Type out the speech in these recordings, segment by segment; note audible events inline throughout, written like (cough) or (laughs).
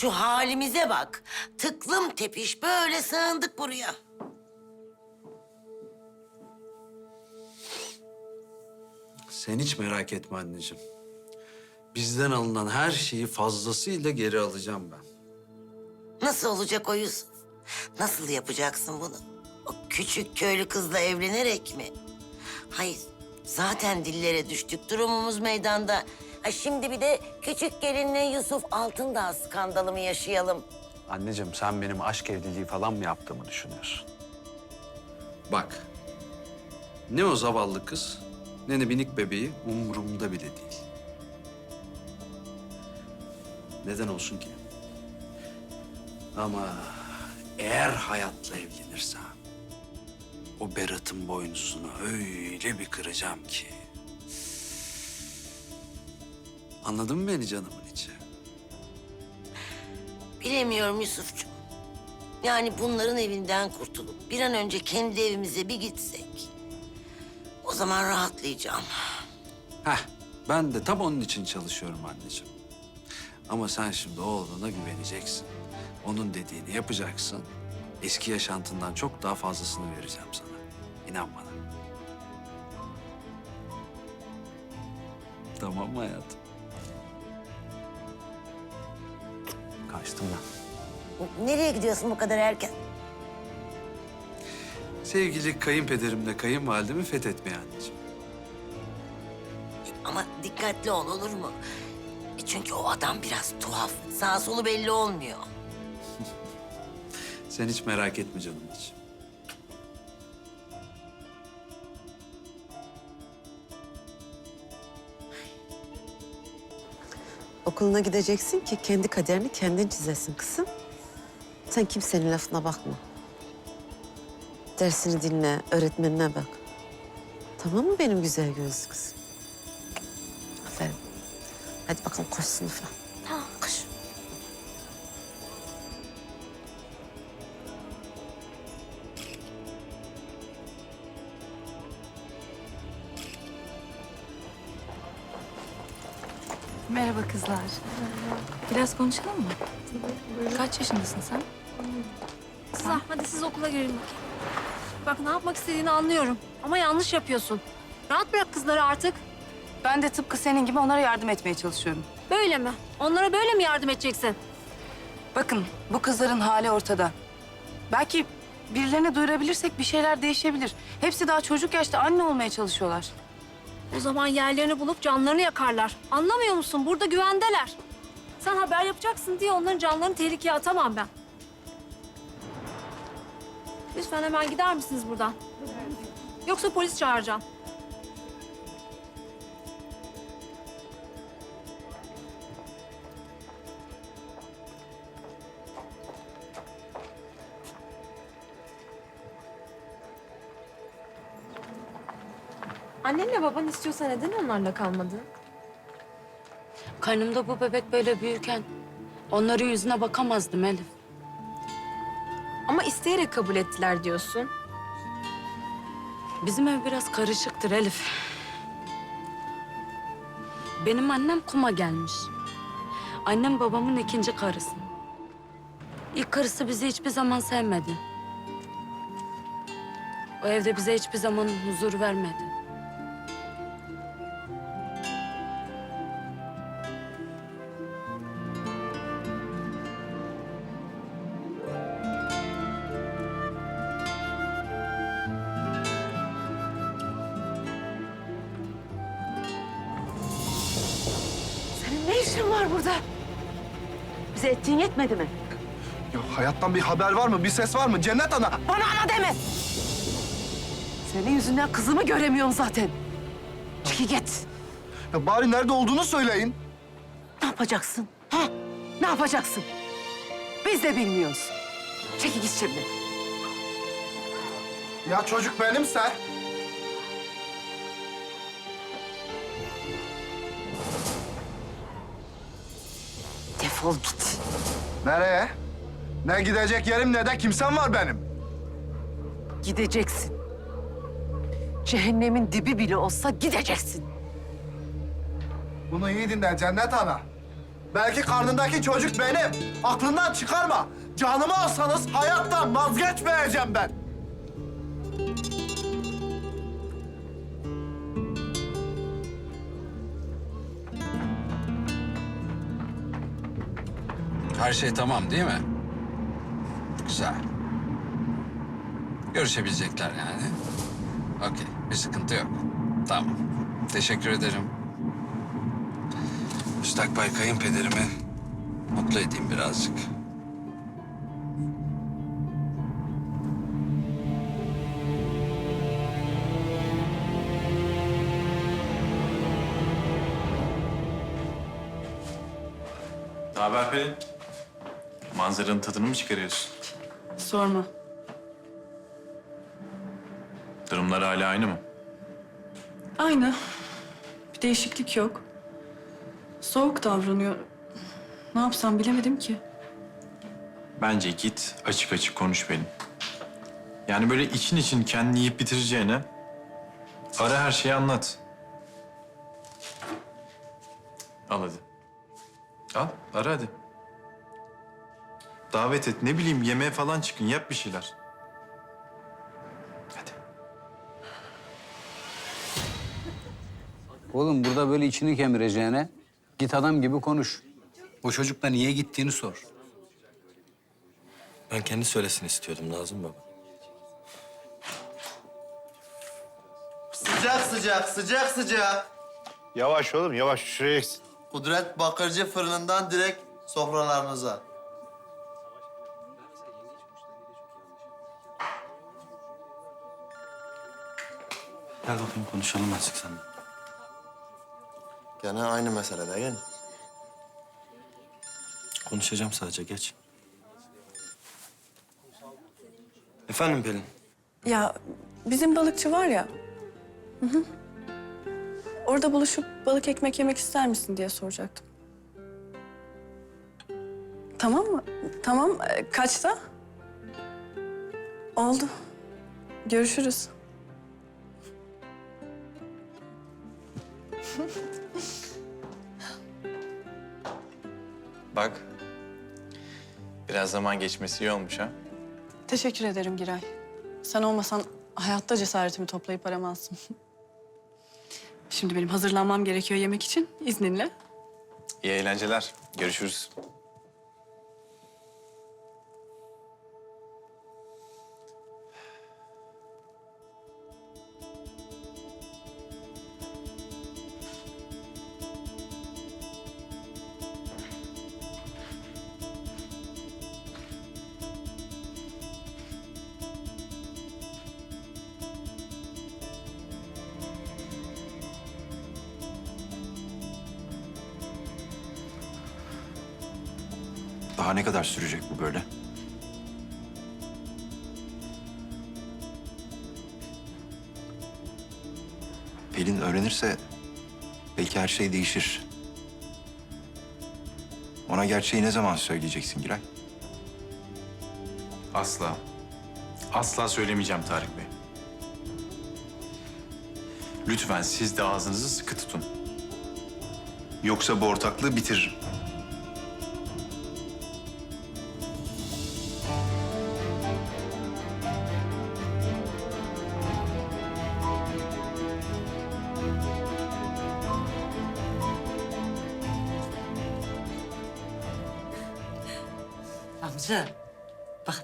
Şu halimize bak. Tıklım tepiş böyle sığındık buraya. Sen hiç merak etme anneciğim. Bizden alınan her şeyi fazlasıyla geri alacağım ben. Nasıl olacak o Yusuf? Nasıl yapacaksın bunu? O küçük köylü kızla evlenerek mi? Hayır, zaten dillere düştük. Durumumuz meydanda. Ha şimdi bir de küçük gelinle Yusuf Altındağ skandalı mı yaşayalım? Anneciğim sen benim aşk evliliği falan mı yaptığımı düşünüyorsun? Bak, ne o zavallı kız, ne de minik bebeği umurumda bile değil. Neden olsun ki? Ama eğer hayatla evlenirsem... ...o Berat'ın boynuzunu öyle bir kıracağım ki... Anladın mı beni canımın içi? Bilemiyorum Yusufcuğum. Yani bunların evinden kurtulup bir an önce kendi evimize bir gitsek... ...o zaman rahatlayacağım. Heh, ben de tam onun için çalışıyorum anneciğim. Ama sen şimdi oğluna güveneceksin. Onun dediğini yapacaksın. Eski yaşantından çok daha fazlasını vereceğim sana. İnan bana. Tamam mı hayatım? Kaçtım ben. Nereye gidiyorsun bu kadar erken? Sevgili kayınpederimle kayınvalidemi fethetmeye anneciğim. Ama dikkatli ol olur mu? E çünkü o adam biraz tuhaf. Sağ solu belli olmuyor. Sen hiç merak etme canım hiç. Okuluna gideceksin ki kendi kaderini kendin çizesin kızım. Sen kimsenin lafına bakma. Dersini dinle, öğretmenine bak. Tamam mı benim güzel gözlü kızım? Aferin. Hadi bakalım koş sınıfa. Merhaba kızlar. Biraz konuşalım mı? Kaç yaşındasın sen? Kızlar hadi siz okula girin bakayım. Bak ne yapmak istediğini anlıyorum. Ama yanlış yapıyorsun. Rahat bırak kızları artık. Ben de tıpkı senin gibi onlara yardım etmeye çalışıyorum. Böyle mi? Onlara böyle mi yardım edeceksin? Bakın bu kızların hali ortada. Belki birilerine duyurabilirsek bir şeyler değişebilir. Hepsi daha çocuk yaşta anne olmaya çalışıyorlar. O zaman yerlerini bulup canlarını yakarlar. Anlamıyor musun? Burada güvendeler. Sen haber yapacaksın diye onların canlarını tehlikeye atamam ben. Lütfen hemen gider misiniz buradan? Yoksa polis çağıracağım. Annenle baban istiyorsa neden onlarla kalmadın? Karnımda bu bebek böyle büyürken onların yüzüne bakamazdım Elif. Ama isteyerek kabul ettiler diyorsun. Bizim ev biraz karışıktır Elif. Benim annem kuma gelmiş. Annem babamın ikinci karısı. İlk karısı bizi hiçbir zaman sevmedi. O evde bize hiçbir zaman huzur vermedi. Yetmedi mi? Ya hayattan bir haber var mı? Bir ses var mı? Cennet ana! Bana ana deme! Senin yüzünden kızımı göremiyorum zaten. Çekil git. Ya bari nerede olduğunu söyleyin. Ne yapacaksın? Ha? Ne yapacaksın? Biz de bilmiyoruz. Çekil git şimdi. Ya çocuk benimse? Defol git. Nereye? Ne gidecek yerim ne de kimsem var benim. Gideceksin. Cehennemin dibi bile olsa gideceksin. Bunu iyi dinle Cennet ana. Belki karnındaki çocuk benim. Aklından çıkarma. Canımı alsanız hayattan vazgeçmeyeceğim ben. Her şey tamam değil mi? Güzel. Görüşebilecekler yani. Okey, bir sıkıntı yok. Tamam. Teşekkür ederim. Müstakbel kayınpederimi mutlu edeyim birazcık. Ne haber Pelin? Manzaranın tadını mı çıkarıyorsun? Sorma. Durumlar hala aynı mı? Aynı. Bir değişiklik yok. Soğuk davranıyor. Ne yapsam bilemedim ki. Bence git açık açık konuş Pelin. Yani böyle için için kendini yiyip bitireceğine ara her şeyi anlat. Al hadi. Al, ara hadi. Davet et, ne bileyim yemeğe falan çıkın, yap bir şeyler. Hadi. Oğlum burada böyle içini kemireceğine git adam gibi konuş. O çocukla niye gittiğini sor. Ben kendi söylesin istiyordum Nazım baba. Sıcak sıcak, sıcak sıcak. Yavaş oğlum yavaş şuraya Kudret Bakırcı fırınından direkt sofralarınıza. Gel bakayım konuşalım azıcık seninle. Gene aynı mesele değil. Konuşacağım sadece geç. Efendim Pelin? Ya bizim balıkçı var ya. Hı hı. Orada buluşup balık ekmek yemek ister misin diye soracaktım. Tamam mı? Tamam. Ee, Kaçta? Oldu. Görüşürüz. Bak, biraz zaman geçmesi iyi olmuş ha. Teşekkür ederim Giray. Sen olmasan hayatta cesaretimi toplayıp aramazdım. Şimdi benim hazırlanmam gerekiyor yemek için. İzninle. İyi eğlenceler. Görüşürüz. Daha ne kadar sürecek bu böyle? Pelin öğrenirse belki her şey değişir. Ona gerçeği ne zaman söyleyeceksin Giray? Asla. Asla söylemeyeceğim Tarık Bey. Lütfen siz de ağzınızı sıkı tutun. Yoksa bu ortaklığı bitiririm.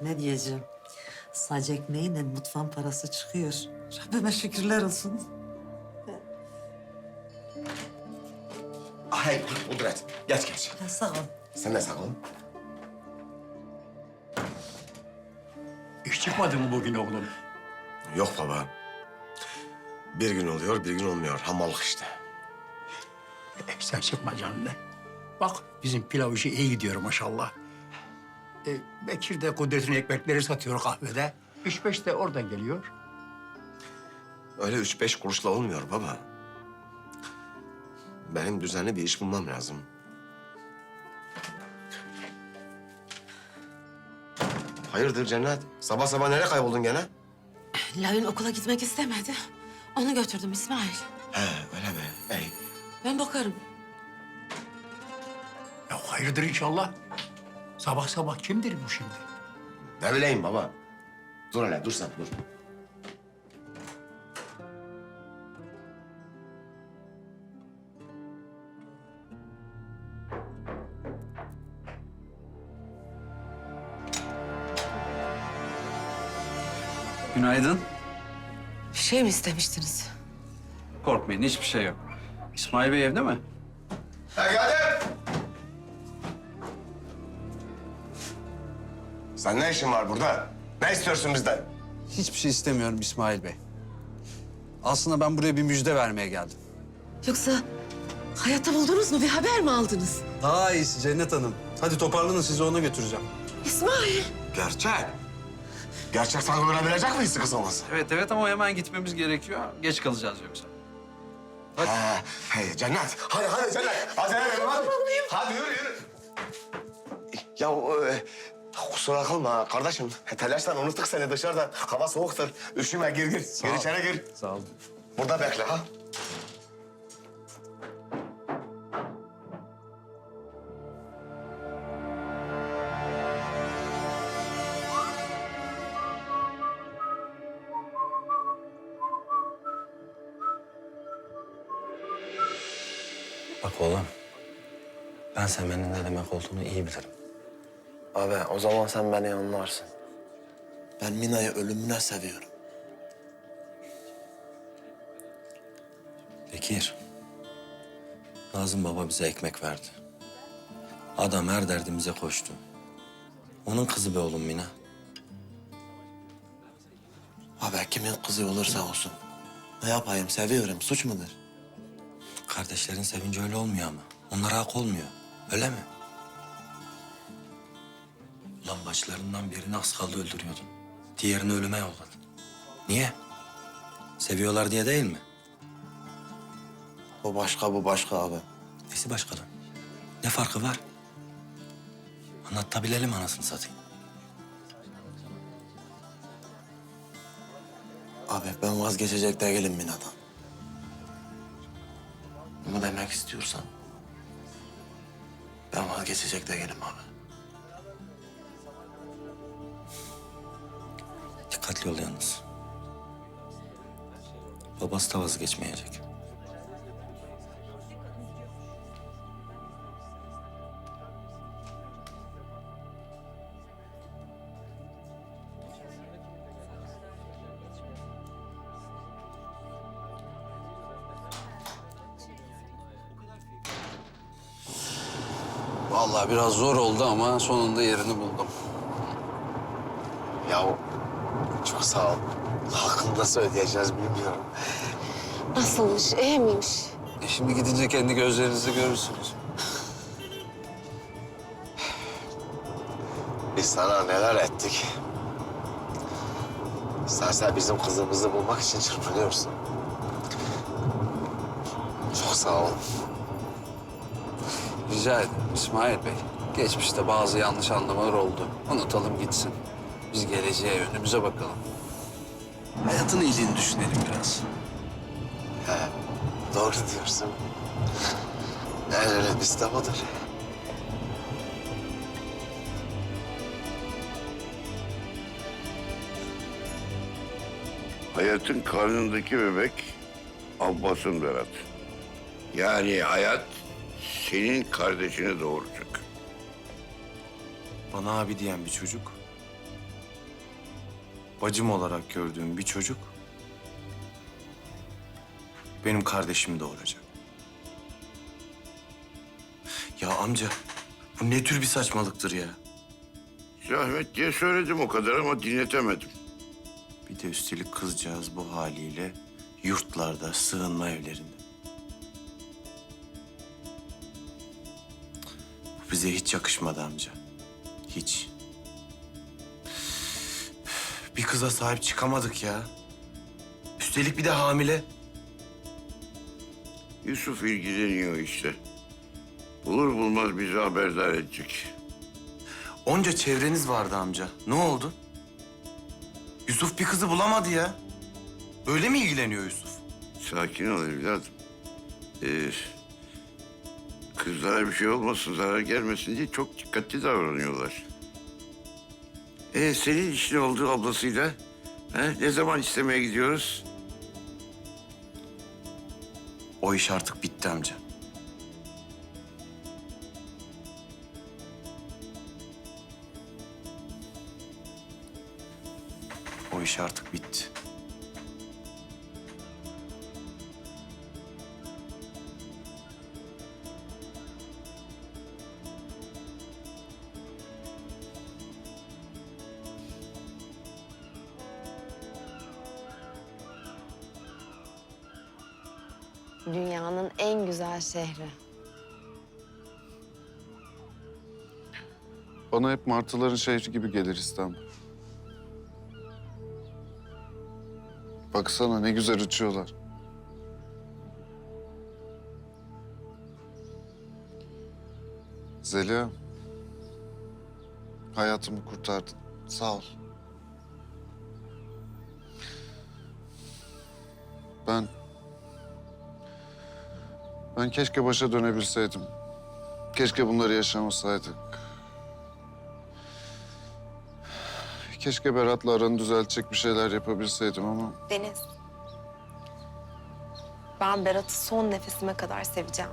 Ne diyeceğim. Sadece ekmeğinle mutfağın parası çıkıyor. Rabbime şükürler olsun. Hey Kudret, geç geç. Ya sağ ol. Sen de sağ ol. İş çıkmadı mı bugün oğlum? Yok baba. Bir gün oluyor, bir gün olmuyor. Hamallık işte. E, sen çıkma canım Bak bizim pilav işi iyi gidiyor maşallah. E, Bekir de Kudret'in ekmekleri satıyor kahvede. Üç beş de oradan geliyor. Öyle üç beş kuruşla olmuyor baba. Benim düzenli bir iş bulmam lazım. Hayırdır Cennet? Sabah sabah nereye kayboldun gene? Lavin okula gitmek istemedi. Onu götürdüm İsmail. He öyle mi? Ey. Ben bakarım. Ya Hayırdır inşallah? Sabah sabah kimdir bu şimdi? Ne bileyim baba. Dur hele dur sen dur. Günaydın. Bir şey mi istemiştiniz? Korkmayın hiçbir şey yok. İsmail Bey evde mi? Sen ne işin var burada? Ne istiyorsun bizden? Hiçbir şey istemiyorum İsmail Bey. Aslında ben buraya bir müjde vermeye geldim. Yoksa hayatta buldunuz mu? Bir haber mi aldınız? Daha iyisi Cennet Hanım. Hadi toparlanın sizi ona götüreceğim. İsmail. Gerçek. Gerçek sen görebilecek miyiz kız olması? Evet evet ama hemen gitmemiz gerekiyor. Geç kalacağız yoksa. Ha, hey Cennet. Hadi hadi Cennet. Acele edelim hadi. Hadi yürü yürü. Ya e, kusura kalma kardeşim. Telaştan unuttuk seni dışarıda. Hava soğuktur. Üşüme gir gir. Gir ol. içeri gir. Sağ olun. Burada bekle ha. Bak oğlum, ben sevmenin ne demek olduğunu iyi bilirim. Abi o zaman sen beni anlarsın. Ben Mina'yı ölümüne seviyorum. Bekir, Nazım baba bize ekmek verdi. Adam her derdimize koştu. Onun kızı be oğlum Mina. Abi kimin kızı olursa olsun. Ne yapayım seviyorum suç mudur? Kardeşlerin sevinci öyle olmuyor ama. Onlara hak olmuyor. Öyle mi? Ulan başlarından birini az kaldı öldürüyordun. Diğerini ölüme yolladın. Niye? Seviyorlar diye değil mi? O başka bu başka abi. Nesi başka lan? Ne farkı var? Anlat da bilelim anasını satayım. Abi ben vazgeçecek değilim Mina'dan. Bunu demek istiyorsan... ...ben vazgeçecek değilim abi. Dikkatli ol yalnız. Babası da vazgeçmeyecek. Vallahi biraz zor oldu ama sonunda yerini buldum. Ya çok sağ ol. Hakkında söyleyeceğiz bilmiyorum. Nasılmış? iyi miymiş? E şimdi gidince kendi gözlerinizle görürsünüz. Biz sana neler ettik. Sen bizim kızımızı bulmak için çırpınıyorsun. Çok sağ ol. Rica ederim İsmail Bey. Geçmişte bazı yanlış anlamalar oldu. Unutalım gitsin. Biz geleceğe önümüze bakalım. Hayatın iyiliğini düşünelim biraz. He, doğru diyorsun. En önemlisi de budur. Hayatın karnındaki bebek Abbas'ın Berat. Yani hayat senin kardeşini doğuracak. Bana abi diyen bir çocuk. Bacım olarak gördüğüm bir çocuk. Benim kardeşimi doğuracak. Ya amca bu ne tür bir saçmalıktır ya? Zahmet diye söyledim o kadar ama dinletemedim. Bir de üstelik kızcağız bu haliyle yurtlarda, sığınma evlerinde. Bu bize hiç yakışmadı amca. Hiç. Bir kıza sahip çıkamadık ya. Üstelik bir de hamile. Yusuf ilgileniyor işte. Bulur bulmaz bizi haberdar edecek. Onca çevreniz vardı amca. Ne oldu? Yusuf bir kızı bulamadı ya. Öyle mi ilgileniyor Yusuf? Sakin ol evladım. Ee, Kızlara bir şey olmasın, zarar gelmesin diye çok dikkatli davranıyorlar. Ee, senin işin oldu ablasıyla. He? Ne zaman istemeye gidiyoruz? O iş artık bitti amca. O iş artık bitti. Şehri. Bana hep martıların şehri gibi gelir İstanbul. Baksana ne güzel uçuyorlar. Zeliha, hayatımı kurtardın. Sağ ol. Ben... Ben keşke başa dönebilseydim. Keşke bunları yaşamasaydık. Keşke Berat'la aranı düzeltecek bir şeyler yapabilseydim ama... Deniz. Ben Berat'ı son nefesime kadar seveceğim.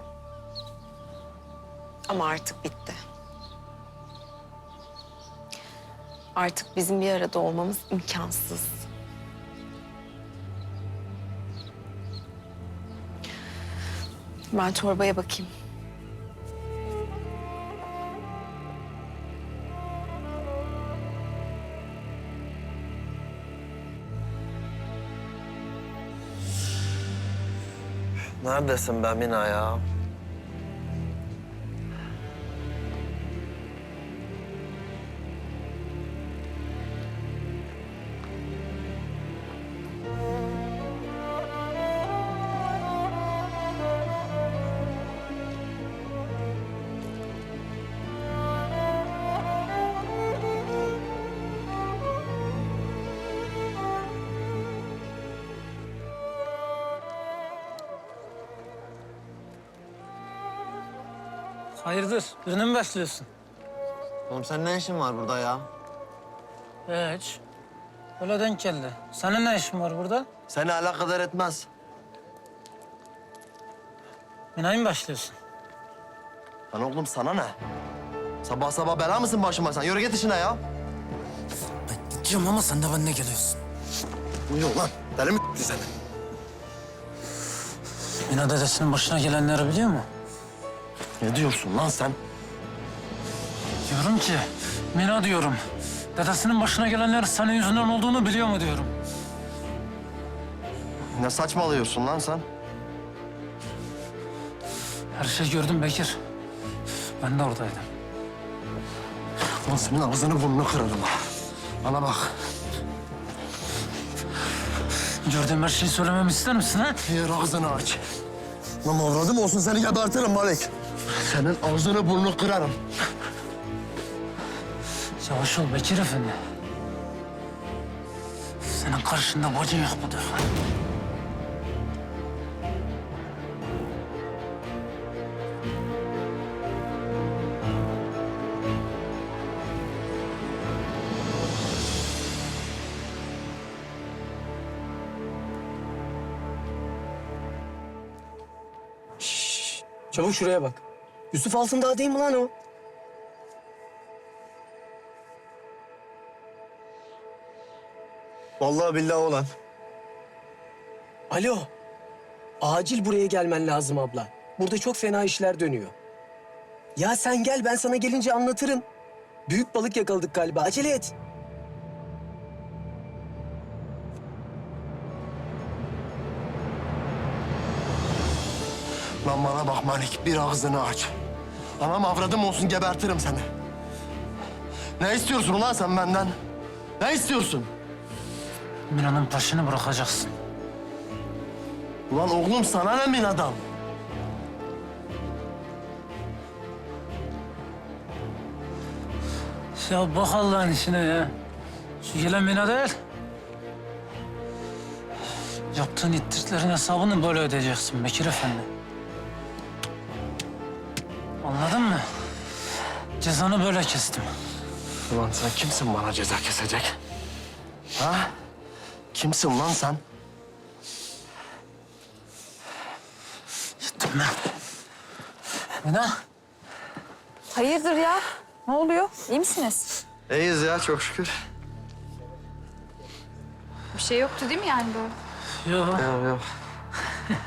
Ama artık bitti. Artık bizim bir arada olmamız imkansız. Ben çorbaya bakayım. Neredesin be Mina ya? Hayırdır? Birini mi besliyorsun? Oğlum sen ne işin var burada ya? Hiç. Öyle denk geldi. Senin ne işin var burada? Seni alakadar etmez. Mina'yı mı besliyorsun? Lan oğlum sana ne? Sabah sabah bela mısın başıma sen? Yürü git işine ya. Gideceğim ama sen de benimle geliyorsun. Uyuyor lan. Deli mi seni? Mina dedesinin başına gelenleri biliyor mu? Ne diyorsun lan sen? Diyorum ki, Mina diyorum. Dedesinin başına gelenler senin yüzünden olduğunu biliyor mu diyorum. Ne saçmalıyorsun lan sen? Her şeyi gördüm Bekir. Ben de oradaydım. Lan senin ağzını burnunu kırarım ha. Bana bak. Gördüğüm her şeyi söylememi ister misin ha? Eğer ağzını aç. Lan avradım olsun seni gebertirim Malik. Senin ağzını burnunu kırarım. Yavaş ol Bekir Efendi. Senin karşında bacın yok bu. Çabuk şuraya bak. Yusuf Altındağ değil mi lan o? Vallahi billahi olan. Alo. Acil buraya gelmen lazım abla. Burada çok fena işler dönüyor. Ya sen gel ben sana gelince anlatırım. Büyük balık yakaladık galiba. Acele et. Lan bana bak Malik, bir ağzını aç. Anam avradım olsun gebertirim seni. Ne istiyorsun ulan sen benden? Ne istiyorsun? Mina'nın peşini bırakacaksın. Ulan oğlum sana ne min adam? Ya bak Allah'ın işine ya. Şu gelen Mina değil. Yaptığın ittirtlerin hesabını böyle ödeyeceksin Bekir Efendi. Cezanı böyle kestim. Ulan sen kimsin bana ceza kesecek? Ha? Kimsin lan sen? Gittim ben. Mina. Hayırdır ya? Ne oluyor? İyi misiniz? İyiyiz ya çok şükür. Bir şey yoktu değil mi yani böyle? Yok. Yok yok. (laughs)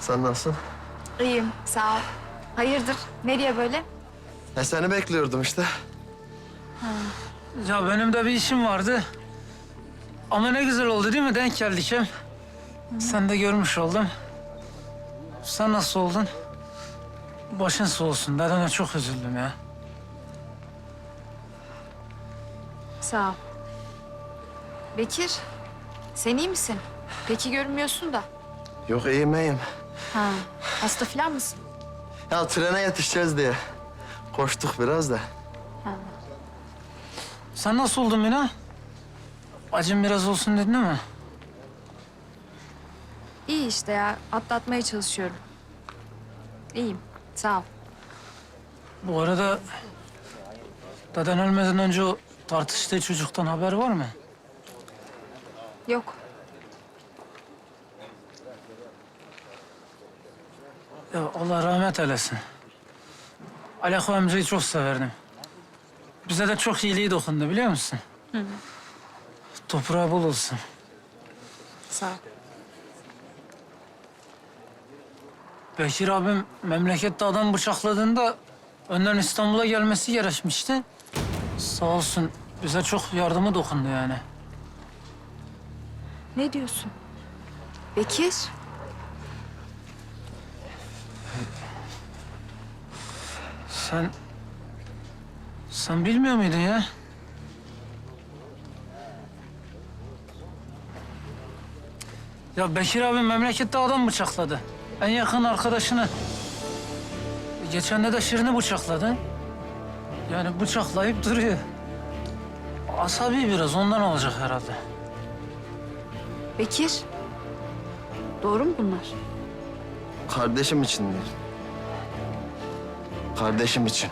Sen nasılsın? İyiyim, sağ ol. Hayırdır? Nereye böyle? E seni bekliyordum işte. Ya benim de bir işim vardı. Ama ne güzel oldu değil mi? Denk geldik hem. Sen de görmüş oldum. Sen nasıl oldun? Başın sağ olsun. Dedene çok üzüldüm ya. Sağ ol. Bekir, sen iyi misin? Peki görünmüyorsun da. Yok iyiyim iyiyim. Ha, hasta falan mısın? Ya trene yetişeceğiz diye. Koştuk biraz da. Sen nasıl oldun Mina? Acım biraz olsun dedin ama. İyi işte ya, atlatmaya çalışıyorum. İyiyim, sağ ol. Bu arada... Deden ölmeden önce o tartıştığı çocuktan haber var mı? Yok, Ya Allah rahmet eylesin. Aleko amcayı çok severdim. Bize de çok iyiliği dokundu biliyor musun? Hı. Toprağı bol olsun. sağ ol. Bekir abim memlekette adam bıçakladığında önden İstanbul'a gelmesi gerekmişti. Sağ olsun bize çok yardımı dokundu yani. Ne diyorsun? Bekir, Sen... Sen bilmiyor muydun ya? Ya Bekir abi memlekette adam bıçakladı. En yakın arkadaşını. Geçen de de Şirin'i bıçakladı. Yani bıçaklayıp duruyor. Asabi biraz ondan olacak herhalde. Bekir. Doğru mu bunlar? Kardeşim için değil. Kardeşim için.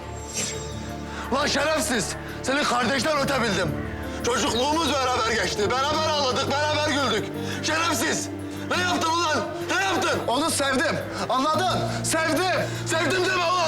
Lan şerefsiz! Seni kardeşten ötebildim. Çocukluğumuz beraber geçti. Beraber ağladık, beraber güldük. Şerefsiz! Ne yaptın ulan? Ne yaptın? Onu sevdim. Anladın? Sevdim. Sevdim deme ulan.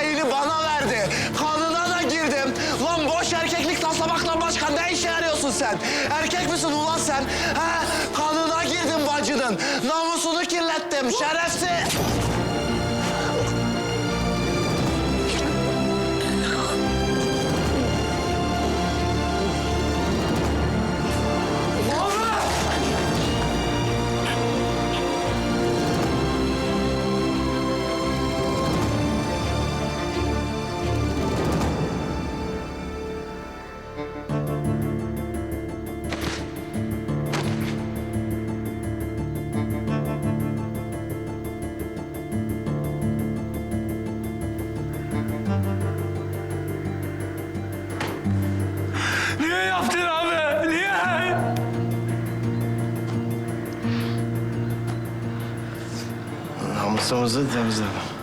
Şeyini bana verdi. Kanına da girdim. Lan boş erkeklik taslamakla başka ne işe yarıyorsun sen? Erkek misin ulan sen? He? Kanına girdim bacının. Namusunu kirlettim. Şerefsiz. Namusumuzu temizledim.